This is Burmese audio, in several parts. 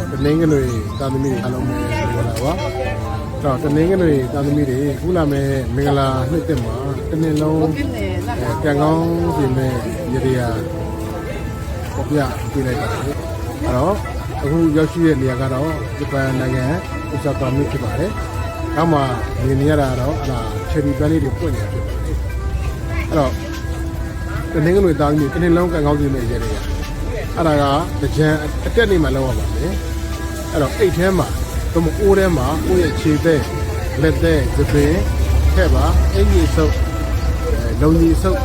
တော့တနင်္ဂနွေသာသမီအားလုံးပဲမင်္ဂလာပါအဲ့တော့တနင်္ဂနွေသာသမီတွေခုလာမဲ့မင်္ဂလာနှစ်သက်မှာတစ်နှစ်လုံးအဲကံကောင်းစီမဲ့ရရရာပေါ်ပြပြလိုက်ပါတယ်အဲ့တော့အခုရောက်ရှိတဲ့နေရာကတော့ဂျပန်နိုင်ငံဥစားကာမြို့ဖြစ်ပါတယ်နောက်မှနေနေရတာတော့အဲ့ဒါချယ်ရီပန်းလေးတွေပွင့်နေတာဖြစ်ပါတယ်အဲ့တော့တနင်္ဂနွေသားသမီတစ်နှစ်လုံးကံကောင်းစီမဲ့ရရရာအဲ့ဒါကကြံအတက်နေမှလောက်ရပါမယ် အဲ့တော့အိတ်ထဲမှာသမအိုးထဲမှာကိုယ့်ရဲ့ခြေသက်လက်သက်သပင်ထည့်ပါအင်ကြီးဆုပ်အဲလုံကြီးဆုပ်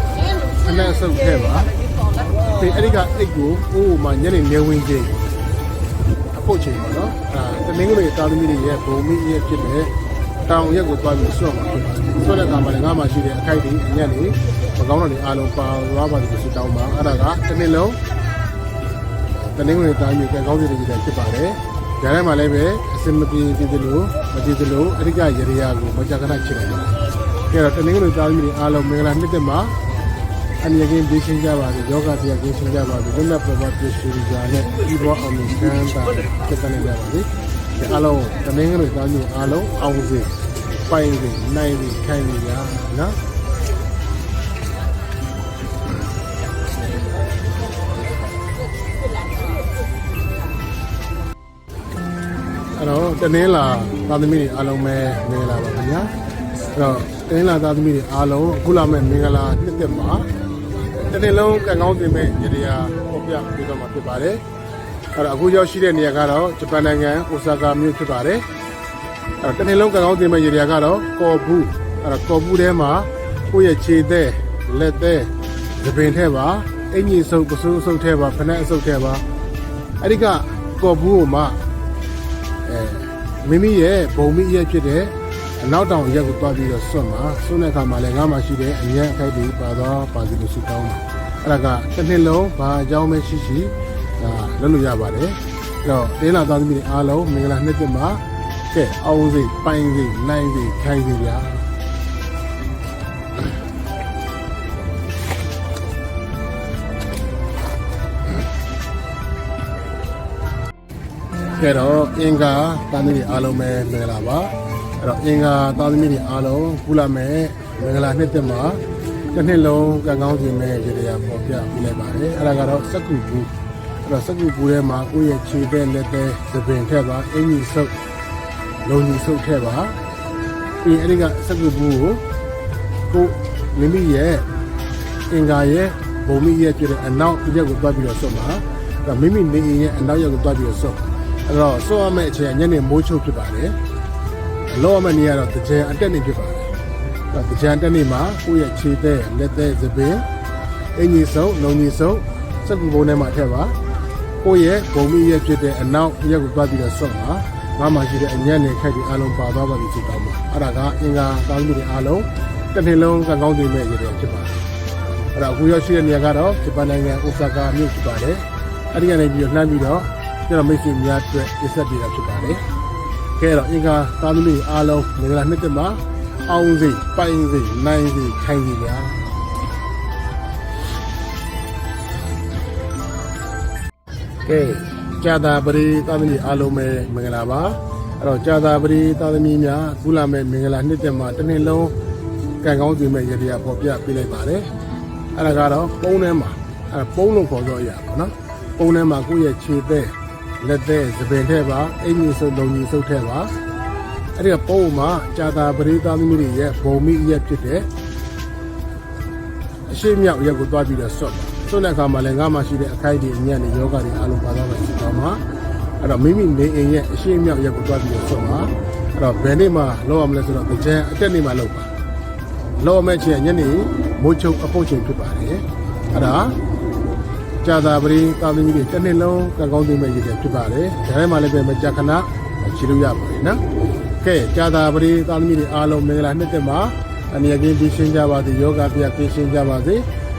ခဏဆုပ်ထည့်ပါဒီအဲ့ဒီကအိတ်ကိုအိုးမှာညနေနေဝင်ခြင်းအဖို့ချိန်ပါနော်အဲတမင်းကလေးတာသမီတွေရဲ့ဘုံမိရဲ့ဖြစ်တဲ့တောင်ရက်ကိုသွားပြီးဆွတ်မှာဖြစ်ပါတယ်ဆွတ်တဲ့အခါမှာလည်းငါမှရှိတဲ့အခိုက်တွေအညက်တွေမကောင်းတာတွေအားလုံးပါသွားပါလိမ့်လို့ဆုတောင်းပါအဲ့ဒါကတစ်နေ့လုံးတနင်္ဂနွေတိုင်းမြေကကောင်းစီတွေကြီးဖြစ်ပါတယ်။ ဒါနဲ့မှလည်းပဲအစင်မပြေသေးသလိုမပြေသလိုအရိကရေရာကိုမကြခဏချစ်လိုက်ပါတယ်။အဲတော့တနင်္ဂနွေတိုင်းမြေအားလုံးမင်္ဂလာနှစ်သက်မှာအမြဲတမ်းပြေးရှင်းကြပါစေ။ယောဂတရားပြေးရှင်းကြပါစေ။လွတ်လပ်ပေါ်ပေါ်ပြေးရှင်းကြနဲ့ဒီဘောအောင်မြင်ခံတာဖြစ်တဲ့ကြပါစေ။ဒီအားလုံးတနင်္ဂနွေတိုင်းမြေအားလုံးအောင်စေ။ပိုင်စေနိုင်စေခိုင်နေကြနော်။ အဲ့တော့တနင်္လာသာသမီတွေအားလုံးပဲမင်္ဂလာပါခင်ဗျာအဲ့တော့တနင်္လာသာသမီတွေအားလုံးအခုလာမဲ့မင်္ဂလာနှစ်သက်မှာတစ်နေ့လုံးကံကောင်းတင်မဲ့ရတရားပေါ်ပြပေးတော့မှာဖြစ်ပါတယ်အဲ့တော့အခုရောက်ရှိတဲ့နေရာကတော့ဂျပန်နိုင်ငံအိုဆာကာမြို့ဖြစ်ပါတယ်အဲ့တော့တစ်နေ့လုံးကံကောင်းတင်မဲ့ရတရားကတော့ကော်ဘူးအဲ့တော့ကော်ဘူးထဲမှာကိုယ့်ရဲ့ခြေသက်လက်သက်သပင်ထဲပါအင်ကြီးစုပ်ပစိုးစုပ်ထဲပါဖနက်အစုပ်ထဲပါအဲ့ဒီကကော်ဘူးကိုမှ အဲမိမိရဲ့ဘုံမိရဲ့ဖြစ်တဲ့အနောက်တောင်ရက်ကိုတွားပြီးတော့ဆွတ်မှာဆွတ်တဲ့အခါမှာလည်းငါမှရှိတဲ့အရက်အခိုက်တွေပါတော့ပါစီလို့ဆုတောင်းတာအဲ့ဒါကတစ်နှစ်လုံးဘာအကြောင်းပဲရှိရှိဒါလုပ်လို့ရပါတယ်အဲ့တော့တင်းလာသားသမီးတွေအားလုံးမင်္ဂလာနှစ်သက်မှာကဲအောင်စိပိုင်စိနိုင်စိခိုင်စိဗျာ ကဲတော့အင်္ဂါသားသမီးတွေအားလုံးပဲမင်္ဂလာပါအဲ့တော့အင်္ဂါသားသမီးတွေအားလုံးကုလာမဲ့မင်္ဂလာနှစ်သက်မှာတစ်နှစ်လုံးကံကောင်းခြင်းနဲ့ရေရာပေါ်ပြပြလိုက်ပါတယ်အဲ့ဒါကတော့စက္ကူဘူးအဲ့တော့စက္ကူဘူးထဲမှာကိုယ့်ရဲ့ခြေတဲ့လက်တဲ့သပင်ထက်ပါအင်ကြီးဆုပ်လုံကြီးဆုပ်ထက်ပါပြီးအဲ့ဒီကစက္ကူဘူးကိုကိုမိမိရဲ့အင်္ဂါရဲ့ဘုံမိရဲ့ဖြစ်တဲ့အနောက်ရက်ကိုတွားပြီးတော့ဆွတ်မှာအဲ့တော့မိမိနေအိမ်ရဲ့အနောက်ရက်ကိုတွားပြီးတော့ဆွတ် အဲ့တော့ဆွတ်ရမယ့်အချိန်ကညနေမိုးချုပ်ဖြစ်ပါတယ်အလောရမယ့်နေရာတော့တကြံအတက်နေဖြစ်ပါတယ်အဲ့တော့တကြံတက်နေမှာကိုယ့်ရဲ့ခြေသက်လက်သက်သပင်အင်ကြီးဆုံးလုံကြီးဆုံးစက်ကူဘုံထဲမှာထည့်ပါကိုယ့်ရဲ့ဘုံမိရဲ့ဖြစ်တဲ့အနောက်ရက်ကိုတွားပြီးတော့ဆွတ်မှာငါမှရှိတဲ့အညံ့နေခိုက်ပြီးအားလုံးပါသွားပါပြီဖြစ်တော့မှာအဲ့ဒါကအင်္ဂါတောင်းမှုတွေအားလုံးတစ်နှစ်လုံးကံကောင်းစေမဲ့ရတဲ့ဖြစ်ပါတယ်အဲ့တော့အခုရောက်ရှိတဲ့နေရာကတော့ဂျပန်နိုင်ငံအိုဆာကာမြို့ဖြစ်ပါတယ်။အဲ့ဒီကနေပြီးတော့လှမ်းပြီးတော့ ကျွန်တော်မိတ်ဆွေများအတွက်ပြဆက်ပေးတာဖြစ်ပါတယ်။ကဲတော့အင်္ဂါသားသမီးအားလုံးမင်္ဂလာနှစ်သက်မှာအောင်စိပိုင်စိနိုင်စိခိုင်စိဗျာ။ကဲကြာတာပရိသားသမီးအားလုံးပဲမင်္ဂလာပါ။အဲ့တော့ကြာတာပရိသားသမီးများကုလာမဲ့မင်္ဂလာနှစ်သက်မှာတစ်နှစ်လုံးကံကောင်းစီမဲ့ရတရားပေါ်ပြပေးလိုက်ပါတယ်။အဲ့ဒါကတော့ပုံးထဲမှာအဲ့ပုံးလို့ခေါ်တော့ရပါတော့နော်ပုံးထဲမှာကိုယ့်ရဲ့ခြေသက် လက်သက်သပင်ထဲပါအင်ကြီးစုပ်လုံကြီးစုပ်ထဲပါအဲ့ဒီကပုံးမှာကြာတာပရိသသမီးတွေရဲ့ဘုံမိရက်ဖြစ်တဲ့အရှိမြောက်ရက်ကိုတွားပြီးတော့ဆွတ်ပါဆွတ်တဲ့အခါမှာလည်းငါမှရှိတဲ့အခိုက်တွေအညံ့တွေယောဂတွေအားလုံးပါသွားပါရှိတော့မှာအဲ့တော့မိမိနေအိမ်ရဲ့အရှိမြောက်ရက်ကိုတွားပြီးတော့ဆွတ်ပါအဲ့တော့ဘယ်နေ့မှလောက်ရမလဲဆိုတော့ကြံအတက်နေ့မှလောက်ပါလောမဲ့ချင်းညနေမိုးချုပ်အပုတ်ချိန်ဖြစ်ပါတယ်အဲ့ဒါ ကြာသာပရိသာသမီတွေတစ်နှစ်လုံးကံကောင်းသိမဲ့ရည်ဖြစ်ပါတယ်ဒါထဲမှာလည်းပဲမကြခဏချီလို့ရပါတယ်နော်ကဲကြာသာပရိသာသမီတွေအားလုံးမင်္ဂလာနှစ်သက်မှာအနေအချင်းပြီးရှင်းကြပါစေယောဂပြပြရှင်းကြပါစေ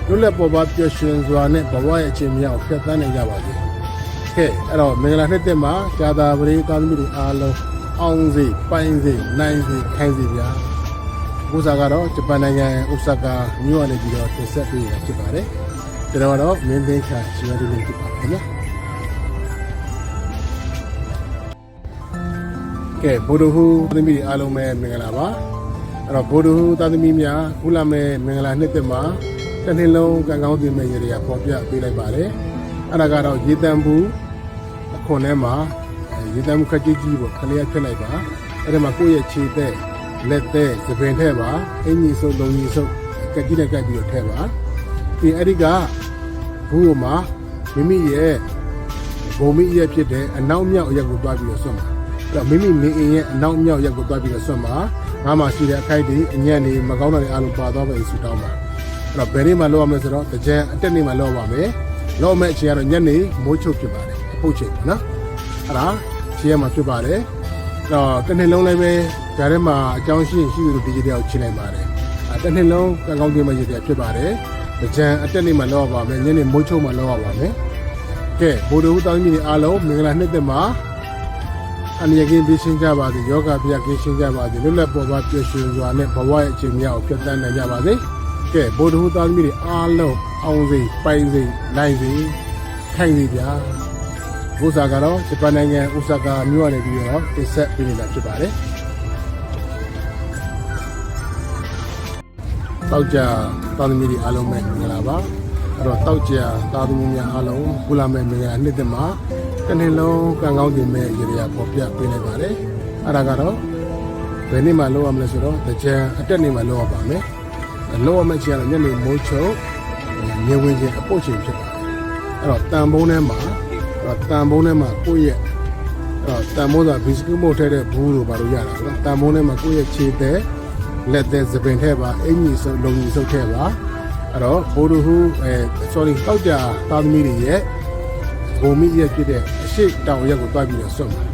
လွတ်လပ်ပေါ်ပါပျော်ရွှင်စွာနဲ့ဘဝရဲ့အချိန်မြောက်ဖြတ်သန်းနိုင်ကြပါစေကဲအဲ့တော့မင်္ဂလာနှစ်သက်မှာကြာသာပရိသာသမီတွေအားလုံးအောင်စေပိုင်စေနိုင်စေခိုင်စေဗျာဥစားကတော့ဂျပန်နိုင်ငံဥစားကာမြို့ကနေပြီးတော့တင်ဆက်ပေးရဖြစ်ပါတယ် ကျွန်တော်ကတော့မင်းသိန်းခါရှင်ရည်လေးဖြစ်ပါတယ်ခင်ဗျာကဲဗုဒ္ဓဟူးသမီးအားလုံးပဲမင်္ဂလာပါအဲ့တော့ဗုဒ္ဓဟူးသားသမီးများခုလာမဲ့မင်္ဂလာနှစ်သက်မှာတစ်နှစ်လုံးကံကောင်းတင်မဲ့ရေတွေကပေါ်ပြပေးလိုက်ပါတယ်အဲ့ဒါကတော့ရေတံဘူးအခွန်ထဲမှာရေတံဘူးခက်ကြီးကြီးပေါ့ခလေးရဖြစ်လိုက်ပါအဲ့ဒါမှာကိုယ့်ရဲ့ခြေသက်လက်သက်သပင်ထဲပါအင်ကြီးစုပ်လုံးကြီးစုပ်ကက်ကြီးနဲ့ကက်ပြီးတော့ထဲပါ ဒီအဲ့ဒီကဘူးမှာမိမိရဲ့ဘုံမိရဲ့ဖြစ်တဲ့အနောက်မြောက်အရက်ကိုတွားပြီးတော့ဆွတ်မှာအဲ့တော့မိမိနေအိမ်ရဲ့အနောက်မြောက်ရက်ကိုတွားပြီးတော့ဆွတ်မှာငါမှရှိတဲ့အခိုက်တွေအညံ့တွေမကောင်းတာတွေအားလုံးပါသွားပဲဆူတောင်းပါအဲ့တော့ဘယ်နေ့မှလောက်ရမလဲဆိုတော့တကြံအတက်နေ့မှလောက်ပါမယ်လောက်မဲ့အချိန်ကတော့ညနေမိုးချုပ်ဖြစ်ပါတယ်အပုတ်ချိန်ပေါ့နော်အဲ့ဒါချိန်ရမှာဖြစ်ပါတယ်အဲ့တော့တစ်နှစ်လုံးလည်းပဲဂျာထဲမှာအကြောင်းရှိရင်ရှိသလိုဒီကြီးတယောက်ချင်းလိုက်ပါတယ်အဲ့တစ်နှစ်လုံးကံကောင်းခြင်းမရတဲ့ဖြစ်ပါတယ်တ ကြံအတက်နေ့မှလောက်ရပါမယ်ညနေမိုးချုပ်မှလောက်ရပါမယ်ကဲဘိုးတို့တောင်းကြီးတွေအားလုံးမင်္ဂလာနှစ်သက်မှာအန္တရာယ်ကင်းပြီးရှင်းကြပါစေယောဂပြကင်းရှင်းကြပါစေလွတ်လပ်ပေါ်ပါပြည့်စုံစွာနဲ့ဘဝရဲ့အခြေမြောက်ဖြတ်သန်းနိုင်ကြပါစေကဲဘုဒ္ဓဟူသားသမီးတွေအားလုံးအောင်စိပိုင်စိနိုင်စိခိုင်စိဗျာဘုရားကတော့ဂျပန်နိုင်ငံဥစကာမြို့ရနေပြီးတော့တင်ဆက်ပေးနေတာဖြစ်ပါတယ် တောက်ကြသားသမီးတွေအားလုံးပဲမင်္ဂလာပါအဲ့တော့တောက်ကြသားသမီးများအားလုံးကုလာမဲ့မင်္ဂလာနှစ်သက်မှာတစ်နှစ်လုံးကံကောင်းတင်မဲ့ရေရာပေါ်ပြပေးလိုက်ပါတယ်အဲ့ဒါကတော့ဘယ်နေ့မှလောက်ရမလဲဆိုတော့တကြံအတက်နေ့မှလောက်ရပါမယ်လောက်ရမယ့်ချိန်ကတော့ညနေမိုးချုပ်မြေဝင်ခြင်းအပုတ်ချိန်ဖြစ်ပါတယ်အဲ့တော့တန်ဘုံထဲမှာအဲ့တော့တန်ဘုံထဲမှာကိုယ့်ရဲ့အဲ့တော့တန်ဘုံဆိုတာဘီစကူမို့ထဲတဲ့ဘူးလို့ဘာလို့ရတာလဲတန်ဘုံထဲမှာကိုယ့်ရဲ့ခြေသက် လက်သက်သပင်ထဲပါအင်ကြီးစုပ်လုံကြီးစုပ်ထဲပါအဲ့တော့ဘိုးတို့ဟူအဲ sorry တောက်ကြသားသမီးတွေရဲ့ဘုံမိရဲ့ဖြစ်တဲ့အရှိတောင်ရက်ကိုတွားပြီးတော့ဆွတ်မှာ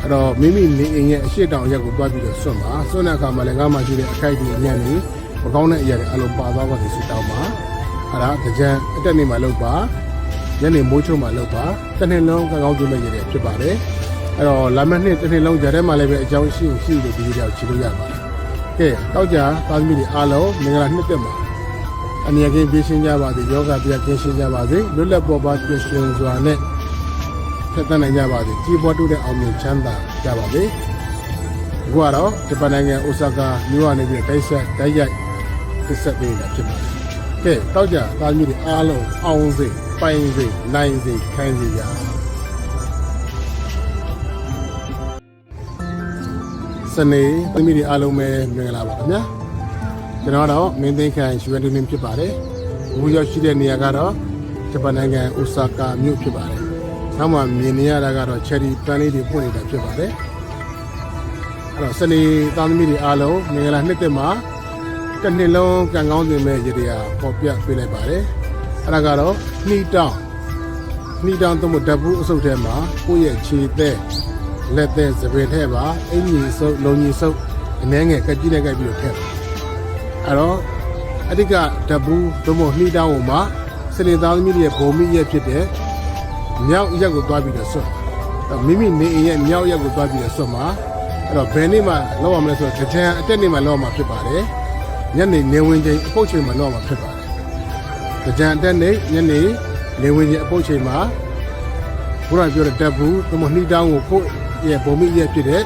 အဲ့တော့မိမိနေအိမ်ရဲ့အရှိတောင်ရက်ကိုတွားပြီးတော့ဆွတ်မှာဆွတ်တဲ့အခါမှာလည်းငါမှရှိတဲ့အခိုက်တွေအညံ့နေမကောင်းတဲ့အရာတွေအလုံးပါသွားပါစေဆူတောင်းပါအဲ့ဒါကြံအတက်နေမှာလောက်ပါညနေမိုးချုံမှာလောက်ပါတစ်နှစ်လုံးကောင်းကောင်းကြိုးမဲ့ရတဲ့ဖြစ်ပါတယ်အဲ့တော့လာမယ့်နှစ်တစ်နှစ်လုံးကြားထဲမှာလည်းပဲအကြောင်းရှိရင်ရှိလို့ဒီလိုကြောက်ချီလို့ရပါတယ် ကဲတောက်ကြသားသမီးတွေအားလုံးမင်္ဂလာနှစ်သက်ပါအမြဲကင်းပြည့်ရှင်းကြပါစေယောဂပြကင်းရှင်းကြပါစေလွတ်လပ်ပေါ်ပါပြည့်စုံစွာနဲ့ဖက်တနိုင်ကြပါစေကြီးပွားတိုးတဲ့အောင်မြင်ချမ်းသာကြပါစေအခုကတော့ဂျပန်နိုင်ငံအိုဆာကာမြို့ကနေပြီးတိုက်ဆက်တိုက်ရိုက်တစ်ဆက်ပေးတာဖြစ်ပါတယ်ကဲတောက်ကြသားမျိုးတွေအားလုံးအောင်စေပိုင်စေနိုင်စေခိုင်းစေကြ စနေသမီးတွေအားလုံးပဲမင်္ဂလာပါခင်ဗျာကျွန်တော်တော့မင်းသိန်းခိုင်ရွှေတူနင်းဖြစ်ပါတယ်။ဘူးရောက်ရှိတဲ့နေရာကတော့ဂျပန်နိုင်ငံအိုဆာကာမြို့ဖြစ်ပါတယ်။နောက်မှမြင်နေရတာကတော့ချယ်ရီပန်းလေးတွေပွင့်နေတာဖြစ်ပါတယ်။အဲ့တော့စနေသားသမီးတွေအားလုံးမင်္ဂလာနှစ်သက်မှာတစ်နှစ်လုံးကံကောင်းတင်မဲ့ရေဒီယာပေါ်ပြပေးလိုက်ပါတယ်။အဲ့ဒါကတော့နှီးတောင်းနှီးတောင်းသုံးဖို့ဓာတ်ဘူးအစုပ်ထဲမှာကိုယ့်ရဲ့ခြေသက် လက်သက်သပင်ထဲပါအင်ကြီးစုပ်လုံကြီးစုပ်အနှဲငယ်ကက်ကြီးနဲ့ကက်ပြီးတော့ထည့်ပါအဲ့တော့အဓိကဓာတ်ဘူးသို့မဟုတ်နှီးတောင်းပေါ်မှာစနေသားသမီးတွေရဲ့ဘုံမိရက်ဖြစ်တဲ့မြောက်ရက်ကိုတွားပြီးတော့ဆွတ်အဲ့တော့မိမိနေအိမ်ရဲ့မြောက်ရက်ကိုတွားပြီးတော့ဆွတ်မှာအဲ့တော့ဘယ်နေ့မှလောက်ရမလဲဆိုတော့ကြံအတက်နေ့မှလောက်ရမှာဖြစ်ပါတယ်ညနေနေဝင်ချိန်အပုတ်ချိန်မှလောက်ရမှာဖြစ်ပါတယ်ကြံအတက်နေ့ညနေနေဝင်ချိန်အပုတ်ချိန်မှာဘုရားပြောတဲ့ဓာတ်ဘူးသို့မဟုတ်နှီးတောင်းကိုကိုယ့် ရဲ့ဘုံမိရက်ဖြစ်တဲ့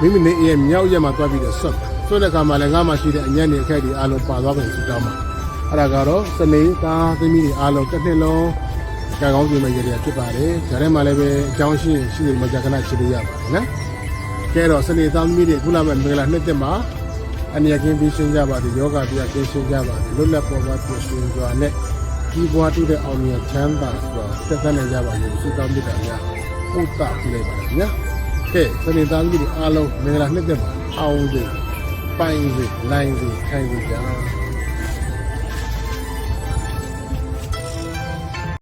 မိမိနေအိမ်ရဲ့မြောက်ရက်မှာတွားပြီးတော့ဆွတ်မှာဆိုတဲ့အခါမှာလည်းငါမှရှိတဲ့အညံ့နေအခက်တွေအားလုံးပါသွားပြီဆိုတော့မှာအဲ့ဒါကတော့စနေသားသမီးတွေအားလုံးတစ်နှစ်လုံးကံကောင်းကြည့်မဲ့ရည်ရဖြစ်ပါတယ်။ဒါထဲမှာလည်းပဲအကြောင်းရှိရင်ရှိတယ်မကြခဏချစ်လို့ရပါတယ်နော်။ကဲတော့စနေသားသမီးတွေခုလာမဲ့မင်္ဂလာနှစ်သက်မှာအနည်းကင်းပြီးရှင်းကြပါသည်ယောဂပြကင်းရှင်းကြပါသည်လွတ်လပ်ပေါ်ပါပြရှင်းစွာနဲ့ကြီးပွားတူတဲ့အောင်မြင်ချမ်းသာစွာသက်သက်နိုင်ကြပါလို့ဆုတောင်းမြတ်တာများဥတ္တပြုလိုက်ပါမယ်နော်။ ကဲစနေသားသမီးတွေအားလုံးမင်္ဂလာနှစ်သက်မှာအောင်စေပိုင်စီနိုင်စီခိုင်စီကြ